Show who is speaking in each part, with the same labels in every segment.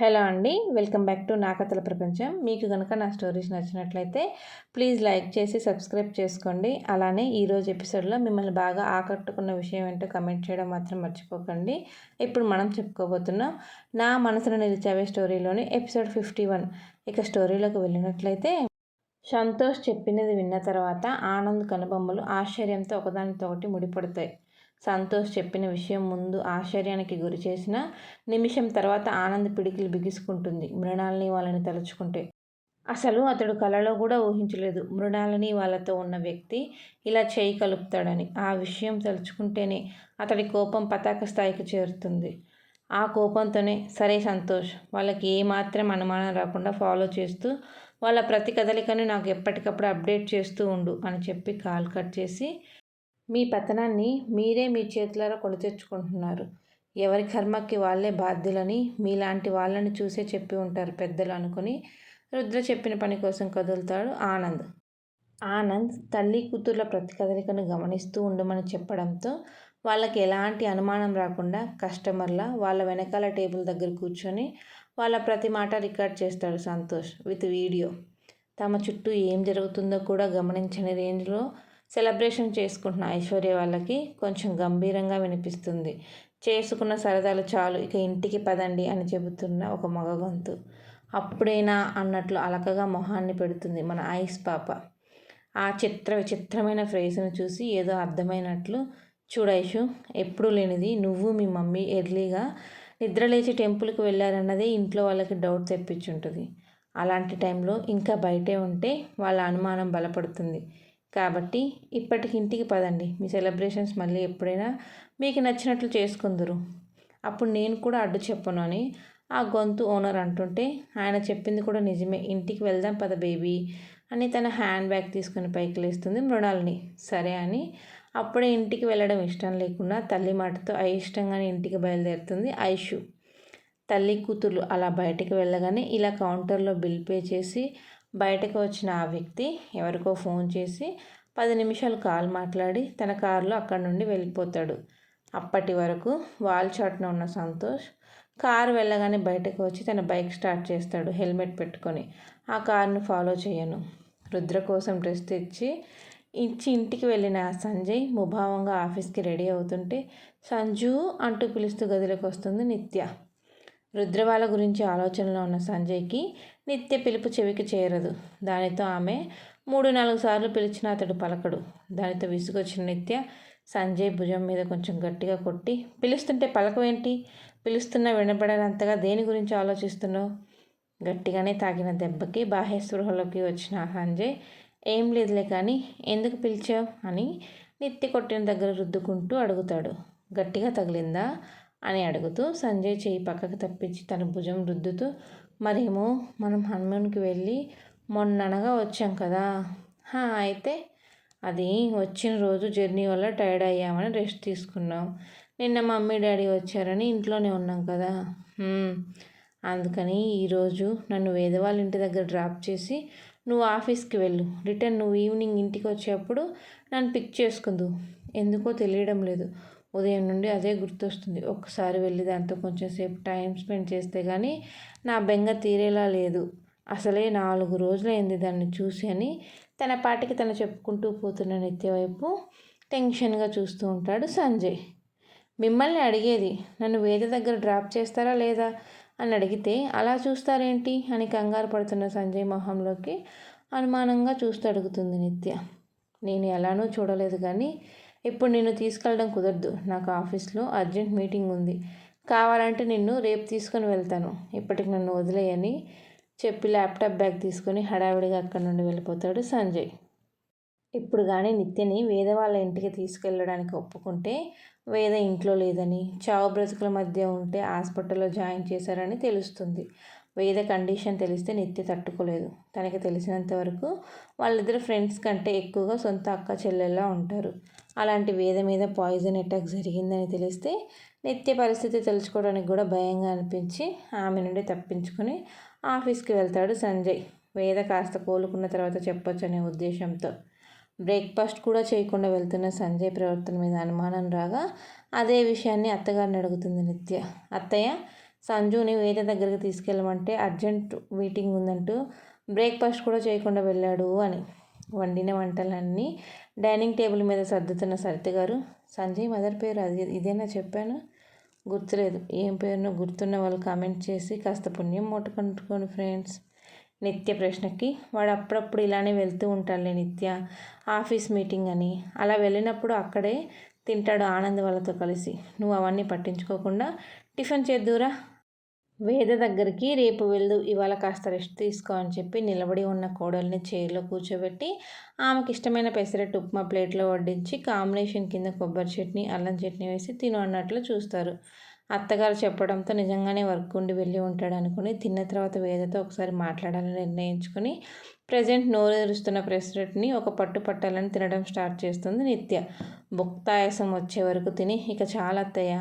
Speaker 1: Hello అండి welcome back to నా కథల ప్రపంచం. మీకు కనుక నా స్టోరీస్ నచ్చినట్లయితే ప్లీజ్ లైక్ చేసి సబ్స్క్రైబ్ చేసుకోండి. అలానే ఈరోజు ఎపిసోడ్లో మిమ్మల్ని బాగా ఆకట్టుకున్న విషయం ఏంటో కమెంట్ చేయడం మాత్రం మర్చిపోకండి. ఇప్పుడు మనం చెప్పుకోబోతున్నాం నా మనసును నిలిచావే స్టోరీలోని ఎపిసోడ్ ఫిఫ్టీ వన్. ఇక స్టోరీలోకి వెళ్ళినట్లయితే సంతోష్ చెప్పినది విన్న తర్వాత ఆనంద్ కనుబొమ్మలు ఆశ్చర్యంతో ఒకదానితో ఒకటి ముడిపడతాయి. సంతోష్ చెప్పిన విషయం ముందు ఆశ్చర్యానికి గురి చేసిన నిమిషం తర్వాత ఆనంద్ పిడికిలు బిగుసుకుంటుంది మృణాలని వాళ్ళని తలుచుకుంటే. అసలు అతడు కలలో కూడా ఊహించలేదు. మృణాలని వాళ్ళతో ఉన్న వ్యక్తి ఇలా చేయి కలుపుతాడని ఆ విషయం తలుచుకుంటేనే అతడి కోపం పతాక స్థాయికి చేరుతుంది. ఆ కోపంతోనే సరే సంతోష్ వాళ్ళకి ఏమాత్రం అనుమానం రాకుండా ఫాలో చేస్తూ వాళ్ళ ప్రతి కదలికను నాకు ఎప్పటికప్పుడు అప్డేట్ చేస్తూ ఉండు అని చెప్పి కాల్ కట్ చేసి మీ పతనాన్ని మీరే మీ చేతులారా కొని తెచ్చుకుంటున్నారు. ఎవరి కర్మకి వాళ్ళే బాధ్యులని మీలాంటి వాళ్ళని చూసే చెప్పి ఉంటారు పెద్దలు అనుకుని రుద్ర చెప్పిన పని కోసం కదులుతాడు ఆనంద్. ఆనంద్ తల్లి కూతుర్ల ప్రతి కదలికను గమనిస్తూ ఉండమని చెప్పడంతో వాళ్ళకి ఎలాంటి అనుమానం రాకుండా కస్టమర్ల వాళ్ళ వెనకాల టేబుల్ దగ్గర కూర్చొని వాళ్ళ ప్రతి మాట రికార్డ్ చేస్తాడు సంతోష్ విత్ వీడియో. తమ చుట్టూ ఏం జరుగుతుందో కూడా గమనించని రేంజ్లో సెలబ్రేషన్ చేసుకుంటున్న ఐశ్వర్య వాళ్ళకి కొంచెం గంభీరంగా వినిపిస్తుంది. చేసుకున్న సరదాలు చాలు ఇక ఇంటికి పదండి అని చెబుతున్న ఒక మగ గొంతు. అప్పుడైనా అన్నట్లు అలకగా మొహాన్ని పెడుతుంది మన ఐస్ పాప. ఆ చిత్ర విచిత్రమైన ఫ్రేజ్ను చూసి ఏదో అర్థమైనట్లు చూడైషు ఎప్పుడూ లేనిది నువ్వు మీ మమ్మీ ఎర్లీగా నిద్రలేచి టెంపుల్కి వెళ్ళారన్నదే ఇంట్లో వాళ్ళకి డౌట్ తెప్పించుంటుంది. అలాంటి టైంలో ఇంకా బయటే ఉంటే వాళ్ళ అనుమానం బలపడుతుంది. కాబట్టి ఇప్పటికి ఇంటికి పదండి. మీ సెలబ్రేషన్స్ మళ్ళీ ఎప్పుడైనా మీకు నచ్చినట్లు చేసుకుందరు. అప్పుడు నేను కూడా అడ్డు చెప్పను అని ఆ గొంతు ఓనర్ అంటుంటే ఆయన చెప్పింది కూడా నిజమే. ఇంటికి వెళ్దాం పద బేబీ అని తన హ్యాండ్ బ్యాగ్ తీసుకుని పైకి లేస్తుంది మృణాల్ని. సరే అని అప్పుడే ఇంటికి వెళ్ళడం ఇష్టం లేకుండా తల్లి మాటతో అయిష్టంగానే ఇంటికి బయలుదేరుతుంది ఐషు. తల్లి కూతుర్లు అలా బయటికి వెళ్ళగానే ఇలా కౌంటర్లో బిల్ పే చేసి బయటకు వచ్చిన ఆ వ్యక్తి ఎవరికో ఫోన్ చేసి పది నిమిషాలు కాల్ మాట్లాడి తన కారులో అక్కడి నుండి వెళ్ళిపోతాడు. అప్పటి వరకు వాల్ చాట్న ఉన్న సంతోష్ కారు వెళ్ళగానే బయటకు వచ్చి తన బైక్ స్టార్ట్ చేస్తాడు హెల్మెట్ పెట్టుకొని. ఆ కారును ఫాలో చేయను. రుద్ర కోసం డ్రెస్ తెచ్చి ఇచ్చి ఇంటికి వెళ్ళిన సంజయ్ ముభావంగా ఆఫీస్కి రెడీ అవుతుంటే సంజు అంటూ పిలుస్తూ గదిలోకి వస్తుంది నిత్య. రుద్రవాల గురించి ఆలోచనలో ఉన్న సంజయ్కి నిత్య పిలుపు చెవికి చేరదు. దానితో ఆమె మూడు నాలుగు సార్లు పిలిచిన అతడు పలకడు. దానితో విసుగొచ్చిన నిత్య సంజయ్ భుజం మీద కొంచెం గట్టిగా కొట్టి పిలుస్తుంటే పలకవేంటి? పిలుస్తున్నా వినబడనంతగా దేని గురించి ఆలోచిస్తున్నావు? గట్టిగానే తాగిన దెబ్బకి బాహ్య స్పృహలోకి వచ్చిన సంజయ్ ఏం లేదులే కానీ ఎందుకు పిలిచావు? అని నిత్య కొట్టిన దగ్గర రుద్దుకుంటూ అడుగుతాడు. గట్టిగా తగిలిందా? అని అడుగుతూ సంజయ్ చేయి పక్కకు తప్పించి తన భుజం రుద్దుతూ మరేమో మనం హనుమాన్కి వెళ్ళి మొన్ననగా వచ్చాం కదా. అయితే అది వచ్చిన రోజు జర్నీ వల్ల టైర్డ్ అయ్యామని రెస్ట్ తీసుకున్నాం. నిన్న మమ్మీ డాడీ వచ్చారని ఇంట్లోనే ఉన్నాం కదా. అందుకని ఈరోజు నన్ను వేదవాళ్ళ ఇంటి దగ్గర డ్రాప్ చేసి నువ్వు ఆఫీస్కి వెళ్ళు. రిటర్న్ నువ్వు ఈవినింగ్ ఇంటికి వచ్చేప్పుడు నన్ను పిక్ చేసుకుందు. ఎందుకో తెలియడం లేదు. ఉదయం నుండి అదే గుర్తొస్తుంది. ఒక్కసారి వెళ్ళి దాంతో కొంచెం సేపు టైం స్పెండ్ చేస్తే కానీ నా బెంగ తీరేలా లేదు. అసలే నాలుగు రోజులైంది దాన్ని చూసి అని తన పాటికి తను చెప్పుకుంటూ పోతున్న నిత్య వైపు టెన్షన్గా చూస్తూ ఉంటాడు సంజయ్. మిమ్మల్ని అడిగేది నన్ను వేద దగ్గర డ్రాప్ చేస్తారా లేదా? అని అడిగితే అలా చూస్తారేంటి? అని కంగారు పడుతున్న సంజయ్ మొహంలోకి అనుమానంగా చూస్తూ అడుగుతుంది నిత్య. నేను ఎలానో చూడలేదు కానీ ఇప్పుడు నిన్ను తీసుకెళ్ళడం కుదరదు. నాకు ఆఫీస్లో అర్జెంట్ మీటింగ్ ఉంది. కావాలంటే నిన్ను రేపు తీసుకొని వెళ్తాను. ఇప్పటికి నన్ను వదిలేయని చెప్పి ల్యాప్టాప్ బ్యాగ్ తీసుకొని హడావిడిగా అక్కడి నుండి వెళ్ళిపోతాడు సంజయ్. ఇప్పుడు కానీ నిత్యని వేద వాళ్ళ ఇంటికి తీసుకెళ్ళడానికి ఒప్పుకుంటే వేద ఇంట్లో లేదని చావు బ్రతుకుల మధ్య ఉంటే హాస్పిటల్లో జాయిన్ చేశారని తెలుస్తుంది. వేద కండిషన్ తెలిస్తే నిత్య తట్టుకోలేదు. తనకి తెలిసినంత వరకు వాళ్ళిద్దరు ఫ్రెండ్స్ కంటే ఎక్కువగా సొంత అక్క చెల్లెల్లా ఉంటారు. అలాంటి వేద మీద పాయిజన్ అటాక్ జరిగిందని తెలిస్తే నిత్య పరిస్థితి తెలుసుకోవడానికి కూడా భయంగా అనిపించి ఆమె నుండి తప్పించుకొని ఆఫీస్కి వెళ్తాడు సంజయ్. వేద కాస్త కోలుకున్న తర్వాత చెప్పొచ్చు అనే ఉద్దేశంతో. బ్రేక్ఫాస్ట్ కూడా చేయకుండా వెళ్తున్న సంజయ్ ప్రవర్తన మీద అనుమానం రాగా అదే విషయాన్ని అత్తగారిని అడుగుతుంది నిత్య. అత్తయ్య సంజుని వేద దగ్గరికి తీసుకెళ్ళమంటే అర్జెంట్ మీటింగ్ ఉందంటూ బ్రేక్ఫాస్ట్ కూడా చేయకుండా వెళ్ళాడు అని. వండిన వంటలన్నీ డైనింగ్ టేబుల్ మీద సర్దుతున్న సరిత గారు సంజయ్ మదర్ పేరు అది ఇదేనా చెప్పాను? గుర్తులేదు. ఏం పేరునో గుర్తున్న వాళ్ళు కామెంట్ చేసి కాస్త పుణ్యం మూటకంటుకోండి ఫ్రెండ్స్. నిత్య ప్రశ్నకి వాడు అప్పుడప్పుడు ఇలానే వెళ్తూ ఉంటాడులే నిత్య ఆఫీస్ మీటింగ్ అని. అలా వెళ్ళినప్పుడు అక్కడే తింటాడు ఆనంద్ వాళ్ళతో కలిసి. నువ్వు అవన్నీ పట్టించుకోకుండా టిఫిన్ చేద్దురా వేద దగ్గరికి రేపు వెళ్ళు ఇవాళ కాస్త రెస్ట్ తీసుకో అని చెప్పి నిలబడి ఉన్న కోడల్ని చైర్లో కూర్చోబెట్టి ఆమెకి ఇష్టమైన పెసరట్టు ఉప్మా ప్లేట్లో వడ్డించి కాంబినేషన్ కింద కొబ్బరి చట్నీ అల్లం చట్నీ వేసి తిను అన్నట్లు చూస్తారు. అత్తగారు చెప్పడంతో నిజంగానే వర్క్ ఉండి వెళ్ళి ఉంటాడు అనుకుని తిన్న తర్వాత వేదతో ఒకసారి మాట్లాడాలని నిర్ణయించుకొని ప్రజెంట్ నోరెదురుస్తున్న ప్రెసిడెంట్ని ఒక పట్టు పట్టాలని తినడం స్టార్ట్ చేస్తుంది నిత్య. బుక్తాయాసం వచ్చే వరకు తిని ఇక చాలా అత్తయ్య.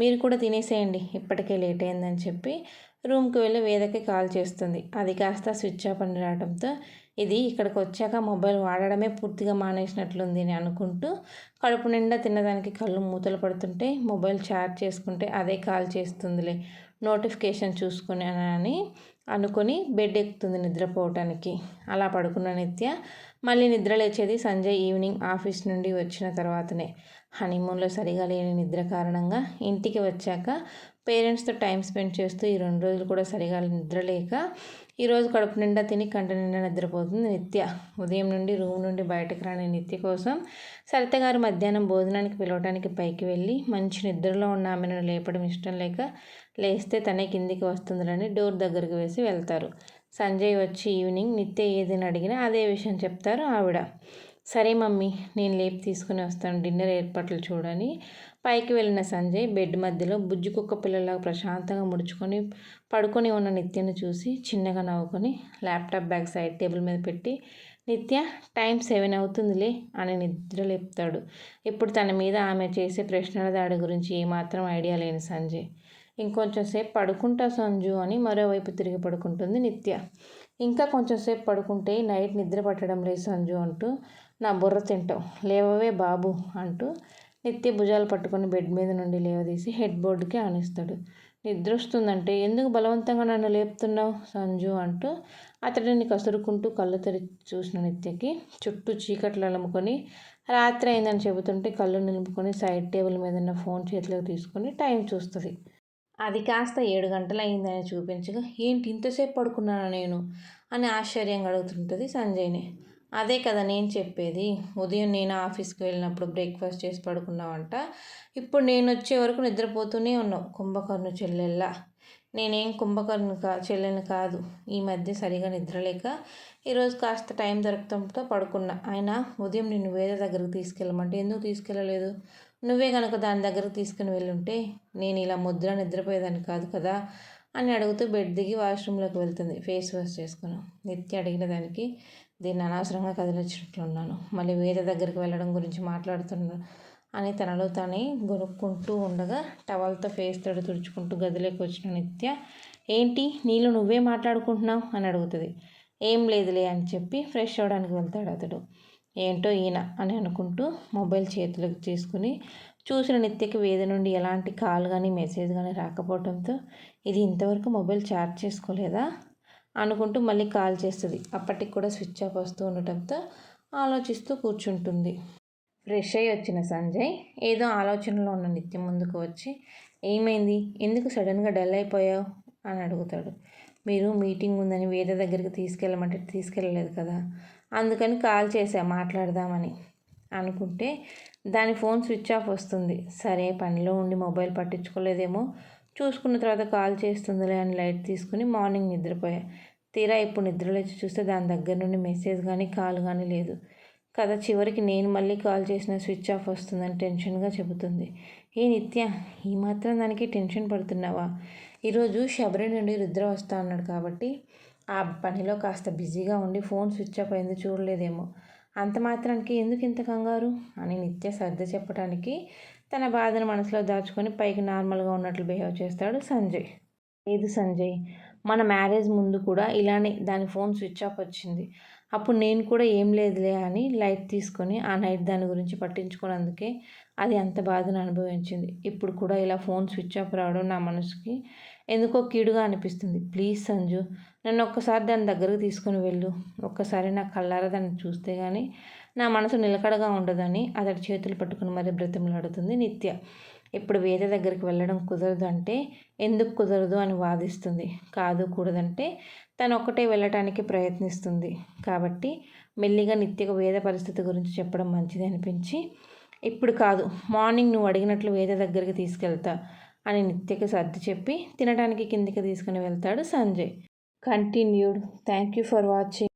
Speaker 1: మీరు కూడా తినేసేయండి. ఇప్పటికే లేట్ అయిందని చెప్పి రూమ్కి వెళ్ళి వేదకి కాల్ చేస్తుంది. అది కాస్త స్విచ్ ఆఫ్ అని రావడంతో ఇది ఇక్కడికి వచ్చాక మొబైల్ వాడడమే పూర్తిగా మానేసినట్లుంది అని అనుకుంటూ కడుపు నిండా తినడానికి కళ్ళు మూతలు పడుతుంటే మొబైల్ ఛార్జ్ చేసుకుంటే అదే కాల్ చేస్తుందిలే. నోటిఫికేషన్ చూసుకుని అని అనుకొని బెడ్ ఎక్కుతుంది నిద్రపోవటానికి. అలా పడుకున్న నిత్య మళ్ళీ నిద్ర లేచేది సంజయ్ ఈవినింగ్ ఆఫీస్ నుండి వచ్చిన తర్వాతనే. హనీమూన్లో సరిగా లేని నిద్ర కారణంగా ఇంటికి వచ్చాక పేరెంట్స్తో టైం స్పెండ్ చేస్తూ ఈ రెండు రోజులు కూడా సరిగా నిద్ర లేక ఈరోజు కడుపు నిండా తిని కంట నిండా నిద్రపోతుంది నిత్య. ఉదయం నుండి రూమ్ నుండి బయటకు రాని నిత్య కోసం సరిత గారు మధ్యాహ్నం భోజనానికి పిలవడానికి పైకి వెళ్ళి మంచి నిద్రలో ఉన్న ఆమెను లేపడం ఇష్టం లేక లేస్తే తనే కిందికి వస్తుందని డోర్ దగ్గరికి వేసి వెళ్తారు. సంజయ్ వచ్చి ఈవినింగ్ నిత్య ఏదైనా అడిగినా అదే విషయం చెప్తారు ఆవిడ. సరే మమ్మీ నేను లేపు తీసుకుని వస్తాను. డిన్నర్ ఏర్పాట్లు చూడని పైకి వెళ్ళిన సంజయ్ బెడ్ మధ్యలో బుజ్జి కుక్క పిల్లలాగా ప్రశాంతంగా ముడుచుకొని పడుకొని ఉన్న నిత్యను చూసి చిన్నగా నవ్వుకొని ల్యాప్టాప్ బ్యాగ్ సైడ్ టేబుల్ మీద పెట్టి నిత్య టైం సెవెన్ అవుతుందిలే అని నిద్ర లేపుతాడు. ఇప్పుడు తన మీద ఆమె చేసే ప్రశ్నల దాడి గురించి ఏమాత్రం ఐడియా లేని సంజయ్. ఇంకొంచెం సేపు పడుకుంటా సంజు అని మరోవైపు తిరిగి పడుకుంటుంది నిత్య. ఇంకా కొంచెం సేపు పడుకుంటే నైట్ నిద్ర పట్టడం లేదు సంజు అంటూ నా బుర్ర తింటావు. లేవవే బాబు అంటూ నిత్య భుజాలు పట్టుకొని బెడ్ మీద నుండి లేవదీసి హెడ్ బోర్డుకి ఆనిస్తాడు. నిద్ర వస్తుందంటే ఎందుకు బలవంతంగా నన్ను లేపుతున్నావు సంజు అంటూ అతడిని కసురుకుంటూ కళ్ళు తెరిచి చూసిన నిత్యకి చుట్టూ చీకట్లు అలుముకొని రాత్రి అయిందని చెబుతుంటే కళ్ళు నిలుపుకొని సైడ్ టేబుల్ మీద ఉన్న ఫోన్ చేతిలోకి తీసుకొని టైం చూస్తుంది. అది కాస్త ఏడు గంటలు అయిందని చూపించగా ఏంటి ఇంతసేపు పడుకున్నాను నేను? అని ఆశ్చర్యంగా అడుగుతుంటుంది సంజయ్ని. అదే కదా నేను చెప్పేది. ఉదయం నేను ఆఫీస్కి వెళ్ళినప్పుడు బ్రేక్ఫాస్ట్ చేసి పడుకున్నావంట. ఇప్పుడు నేను వచ్చే వరకు నిద్రపోతూనే ఉన్నావు. కుంభకర్ణ చెల్లెల్లా నేనేం కుంభకర్ణ కా చెల్లెని కాదు. ఈ మధ్య సరిగా నిద్రలేక ఈరోజు కాస్త టైం దొరకటంతో పడుకున్నా. ఆయన ఉదయం నిన్ను వేరే దగ్గరకు తీసుకెళ్ళమంటే ఎందుకు తీసుకెళ్ళలేదు? నువ్వే కనుక దాని దగ్గరకు తీసుకుని వెళ్ళుంటే నేను ఇలా ముద్ర నిద్రపోయేదాన్ని కాదు కదా. అని అడుగుతూ బెడ్ దిగి వాష్రూమ్లోకి వెళ్తుంది. ఫేస్ వాష్ చేసుకుని నిత్య అడిగిన దానికి దీన్ని అనవసరంగా కదిలించినట్లున్నాను. మళ్ళీ వేరే దగ్గరికి వెళ్ళడం గురించి మాట్లాడుతున్నా అని తనలో తానే గొనుక్కుంటూ ఉండగా టవల్తో ఫేస్ తడి తుడుచుకుంటూ గదిలోకి వచ్చిన నిత్య ఏంటి? నీళ్ళు నువ్వే మాట్లాడుకుంటున్నావు? అని అడుగుతుంది. ఏం లేదులే అని చెప్పి ఫ్రెష్ అవ్వడానికి వెళ్తాడు అతడు. ఏంటో ఈయన అని అనుకుంటూ మొబైల్ చేతులకు తీసుకుని చూసిన నిత్యకి వేద నుండి ఎలాంటి కాల్ కానీ మెసేజ్ కానీ రాకపోవడంతో ఇది ఇంతవరకు మొబైల్ ఛార్జ్ చేసుకోలేదా? అనుకుంటూ మళ్ళీ కాల్ చేస్తుంది. అప్పటికి కూడా స్విచ్ ఆఫ్ వస్తూ ఉండటంతో ఆలోచిస్తూ కూర్చుంటుంది. ఫ్రెష్ అయ్యి వచ్చిన సంజయ్ ఏదో ఆలోచనలో ఉన్న నిత్యం ముందుకు వచ్చి ఏమైంది? ఎందుకు సడన్గా డల్ అయిపోయావు? అని అడుగుతాడు. మీరు మీటింగ్ ఉందని వేద దగ్గరికి తీసుకెళ్ళమంటే తీసుకెళ్ళలేదు కదా? అందుకని కాల్ చేసా మాట్లాడదామని. అనుకుంటే దాని ఫోన్ స్విచ్ ఆఫ్ వస్తుంది. సరే పనిలో ఉండి మొబైల్ పట్టించుకోలేదేమో. చూసుకున్న తర్వాత కాల్ చేస్తుందిలే అని లైట్ తీసుకుని మార్నింగ్ నిద్రపోయా. తీరా ఇప్పుడు నిద్రలేచి చూస్తే దాని దగ్గర నుండి మెసేజ్ కానీ కాల్ కానీ లేదు. కథ చివరికి నేను మళ్ళీ కాల్ చేసిన స్విచ్ ఆఫ్ వస్తుందని టెన్షన్గా చెబుతుంది. ఏ నిత్య ఈ మాత్రం దానికి టెన్షన్ పడుతున్నావా? ఈరోజు శబరి నుండి రుద్ర వస్తా అన్నాడు కాబట్టి ఆ పనిలో కాస్త బిజీగా ఉండి ఫోన్ స్విచ్ ఆఫ్ అయింది చూడలేదేమో. అంత మాత్రానికి ఎందుకు ఇంత కంగారు? అని నిత్య సర్ది చెప్పడానికి తన బాధను మనసులో దాచుకొని పైకి నార్మల్గా ఉన్నట్లు బిహేవ్ చేస్తాడు సంజయ్. లేదు సంజయ్ మన మ్యారేజ్ ముందు కూడా ఇలానే దాని ఫోన్ స్విచ్ ఆఫ్ వచ్చింది. అప్పుడు నేను కూడా ఏం లేదులే అని లైట్ తీసుకొని ఆ నైట్ దాని గురించి పట్టించుకున్నందుకే అది అంత బాధను అనుభవించింది. ఇప్పుడు కూడా ఇలా ఫోన్ స్విచ్ ఆఫ్ రావడం నా మనసుకి ఎందుకో కీడుగా అనిపిస్తుంది. ప్లీజ్ సంజు నన్ను ఒక్కసారి దాని దగ్గరకు తీసుకుని వెళ్ళు. ఒక్కసారి నా కళ్ళారా దాన్ని చూస్తే కానీ నా మనసు నిలకడగా ఉండదని అతడి చేతులు పట్టుకుని మరీ బ్రతిమలాడుతుంది నిత్య. ఇప్పుడు వేద దగ్గరికి వెళ్ళడం కుదరదు అంటే ఎందుకు కుదరదు అని వాదిస్తుంది. కాదు కూడదంటే తను ఒక్కటే వెళ్ళటానికి ప్రయత్నిస్తుంది. కాబట్టి మెల్లిగా నిత్యకు వేద పరిస్థితి గురించి చెప్పడం మంచిది అనిపించి ఇప్పుడు కాదు మార్నింగ్ నువ్వు అడిగినట్లు వేద దగ్గరికి తీసుకెళ్తా అని నిత్యకి సర్ది చెప్పి తినడానికి కిందికి తీసుకుని వెళ్తాడు Sanjay. Continued. Thank you for watching.